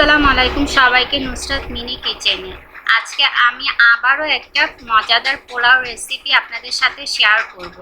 আসসালামু আলাইকুম সবাইকে নুসরাত মিনি কিচেনে। আজকে আমি আবারও একটা মজাদার পোলাও রেসিপি আপনাদের সাথে শেয়ার করব।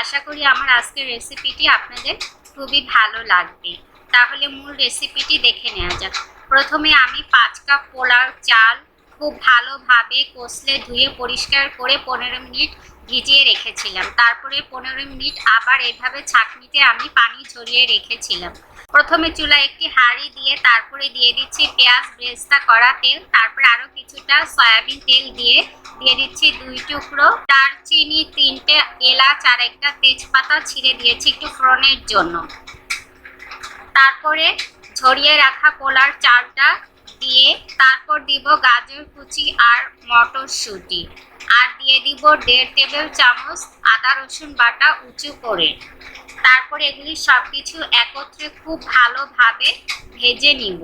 আশা করি আমার আজকের রেসিপিটি আপনাদের খুবই ভালো লাগবে। তাহলে মূল রেসিপিটি দেখে নেওয়া যাক। প্রথমে আমি পাঁচ কাপ পোলাও চাল খুব ভালোভাবে কষলে ধুয়ে পরিষ্কার করে পনেরো মিনিট ভিজিয়ে রেখেছিলাম। তারপরে পনেরো মিনিট আবার এভাবে ছাঁকনিতে আমি পানি ঝরিয়ে রেখেছিলাম। প্রথমে চুলা একটি হাঁড়ি দিয়ে তারপরে দিয়ে দিচ্ছি পেঁয়াজ বেরেস্তা করা তেল, তারপরে আরও কিছুটা সয়াবিন তেল দিয়ে দিয়ে দিচ্ছি দুই টুকরো দারচিনি, তিনটে এলাচ আর একটা তেজপাতা ছিঁড়ে দিয়েছি একটু ফ্রনের জন্য। তারপরে ঝরিয়ে রাখা পোলার চালটা দিয়ে তারপর দিব গাজর, কুচি আর মটরশুঁটি। আর দিয়ে দিব দেড় টেবিল চামচ আদা, রসুন বাটা উঁচু করে। তারপর এগুলি সব কিছু একত্রে খুব ভালোভাবে ভেজে নিব।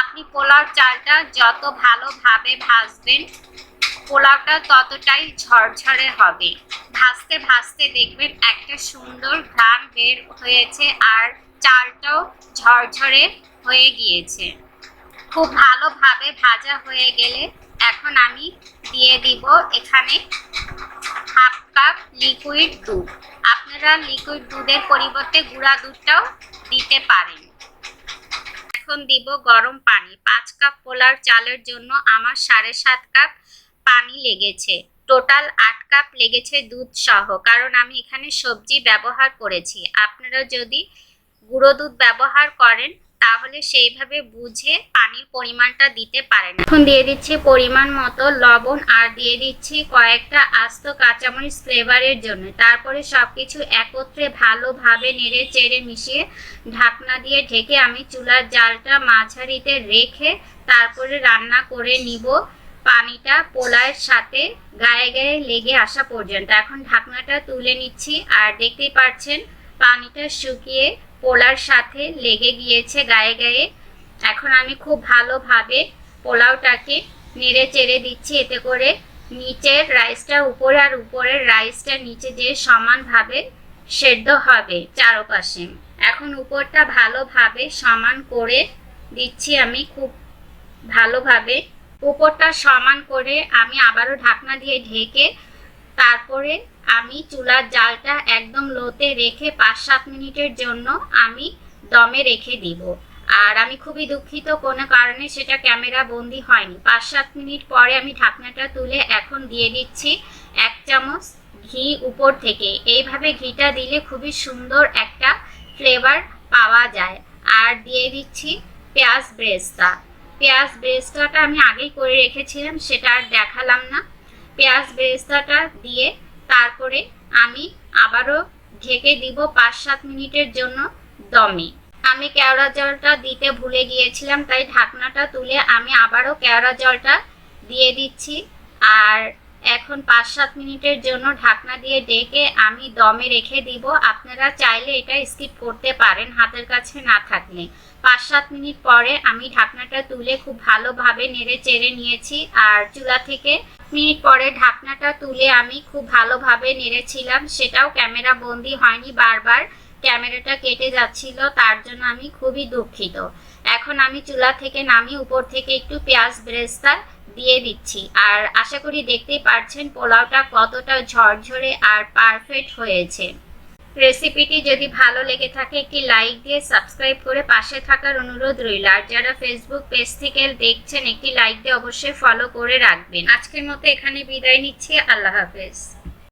আপনি পোলাও চালটা যত ভালোভাবে ভাজবেন, পোলাওটা ততটাই ঝরঝরে হবে। ভাজতে ভাজতে দেখবেন একটা সুন্দর ঘ্রাণ বের হয়েছে আর চালটাও ঝরঝরে হয়ে গিয়েছে। খুব ভালোভাবে ভাজা হয়ে গেলে এখন আমি দিয়ে দিব এখানে হাফ কাপ লিকুইড দুধ। আপনারা লিকুইড দুধের পরিবর্তে গুঁড়া দুধটাও দিতে পারেন। এখন দিব গরম পানি। পাঁচ কাপ পোলার চালের জন্য আমার সাড়ে সাত কাপ পানি লেগেছে। টোটাল আট কাপ লেগেছে দুধ সহ, কারণ আমি এখানে সবজি ব্যবহার করেছি। আপনারা যদি গুঁড়ো দুধ ব্যবহার করেন তাহলে সেইভাবে বুঝে পানির পরিমাণটা দিতে পারেন এখন দিয়ে দিচ্ছি পরিমাণ মতো লবণ আর দিয়ে দিচ্ছি কয়েকটা আস্ত কাঁচামরিচ ফ্লেভারের জন্য। তারপরে সব কিছু একত্রে ভালোভাবে নেড়ে চেড়ে মিশিয়ে ঢাকনা দিয়ে ঢেকে আমি চুলার জালটা মাঝারিতে রেখে তারপরে রান্না করে নিব। পানিটা পোলায়ের সাথে গায়ে গায়ে লেগে আসা পর্যন্ত। এখন ঢাকনাটা তুলে নিচ্ছি আর দেখতেই পাচ্ছেন পানিটা শুকিয়ে পোলার সাথে লেগে গিয়েছে গায়ে গায়ে। এখন আমি খুব ভালোভাবে পোলাওটাকে নেড়ে চেড়ে দিচ্ছি এতে করে নিচের রাইসটা উপরে আর উপরের রাইসটা নিচে যে সমানভাবে সেদ্ধ হবে চারপাশে। এখন উপরটা ভালোভাবে সমান করে দিচ্ছি আমি খুব ভালোভাবে। উপরটা সমান করে আমি আবারও ঢাকনা দিয়ে ঢেকে তারপরে আমি চুলার জালটা একদম লোতে রেখে পাঁচ সাত মিনিটের জন্য আমি দমে রেখে দিব। আর আমি খুবই দুঃখিত, কোনো কারণে সেটা ক্যামেরা বন্দি হয়নি। পাঁচ সাত মিনিট পরে আমি ঢাকনাটা তুলে এখন দিয়ে দিচ্ছি এক চামচ ঘি উপর থেকে। এইভাবে ঘিটা দিলে খুবই সুন্দর একটা ফ্লেভার পাওয়া যায়। আর দিয়ে দিচ্ছি পেঁয়াজ ব্রেস্তা। পেঁয়াজ ব্রেস্তাটা আমি আগেই করে রেখেছিলাম, সেটা আর দেখালাম না। পেঁয়াজ বেরেস্তাটা দিয়ে তারপরে আমি আবারও ঢেকে দিব পাঁচ সাত মিনিটের জন্য দমে। আমি কেওড়া জলটা দিতে ভুলে গিয়েছিলাম, তাই ঢাকনাটা তুলে আমি আবারও কেওড়া জলটা দিয়ে দিচ্ছি। আর এখন পাঁচ সাত মিনিটের জন্য ঢাকনা দিয়ে ডেকে আমি দমে রেখে দিব। আপনারা চাইলে এটা স্কিপ করতে পারেন হাতের কাছে না থাকলে। পাঁচ সাত মিনিট পরে আমি ঢাকনাটা তুলে খুব ভালোভাবে নেড়ে চেড়ে নিয়েছি। আর চুলা থেকে মিনিট পরে ঢাকনাটা তুলে আমি খুব ভালোভাবে নেড়েছিলাম। সেটাও ক্যামেরা বন্দি হয়নি বারবার। ক্যামেরাটা কেটে যাচ্ছিল, তার জন্য আমি খুবই দুঃখিত। এখন আমি চুলা থেকে নামি উপর থেকে একটু পেঁয়াজ ব্রেস্তা দিয়ে দিচ্ছি। আর আশা করি দেখতেই পারছেন পোলাওটা কতটা ঝরঝরে আর পারফেক্ট হয়েছে। রেসিপিটি যদি ভালো লেগে থাকে, একটি লাইক দিয়ে সাবস্ক্রাইব করে পাশে থাকার অনুরোধ রইল। আর যারা ফেসবুক পেজ থেকে দেখছেন, একটি লাইক দিয়ে অবশ্যই ফলো করে রাখবেন। আজকের মতো এখানে বিদায় নিচ্ছি। আল্লাহ হাফেজ।